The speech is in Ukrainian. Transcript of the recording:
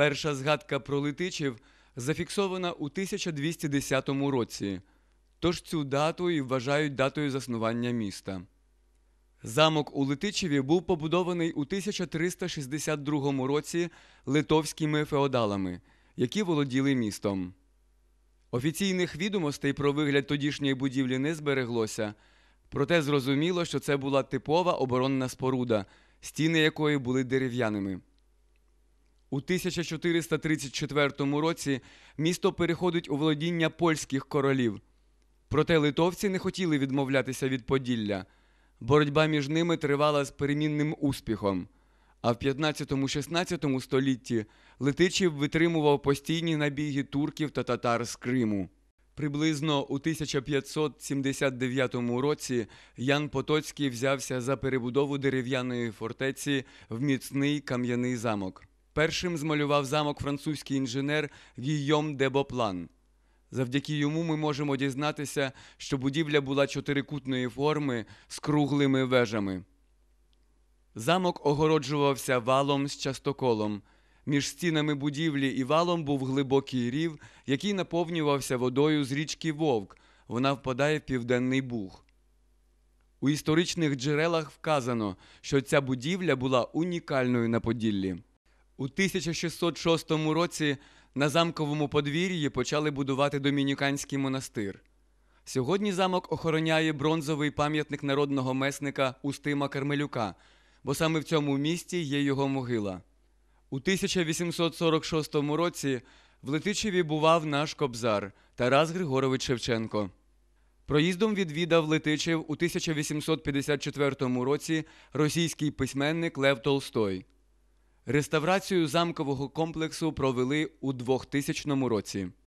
Перша згадка про Летичів зафіксована у 1210 році, тож цю дату і вважають датою заснування міста. Замок у Летичеві був побудований у 1362 році литовськими феодалами, які володіли містом. Офіційних відомостей про вигляд тодішньої будівлі не збереглося, проте зрозуміло, що це була типова оборонна споруда, стіни якої були дерев'яними. У 1434 році місто переходить у володіння польських королів. Проте литовці не хотіли відмовлятися від Поділля. Боротьба між ними тривала з перемінним успіхом. А в 15-16 столітті Летичів витримував постійні набіги турків та татар з Криму. Приблизно у 1579 році Ян Потоцький взявся за перебудову дерев'яної фортеці в міцний кам'яний замок. Першим змалював замок французький інженер Гійом де Боплан. Завдяки йому ми можемо дізнатися, що будівля була чотирикутної форми з круглими вежами. Замок огороджувався валом з частоколом. Між стінами будівлі і валом був глибокий рів, який наповнювався водою з річки Вовк. Вона впадає в південний Буг. У історичних джерелах вказано, що ця будівля була унікальною на Поділлі. У 1606 році на замковому подвір'ї почали будувати домініканський монастир. Сьогодні замок охороняє бронзовий пам'ятник народного месника Устима Кармелюка, бо саме в цьому місті є його могила. У 1846 році в Летичеві бував наш кобзар Тарас Григорович Шевченко. Проїздом відвідав Летичев у 1854 році російський письменник Лев Толстой. Реставрацію замкового комплексу провели у 2000 році.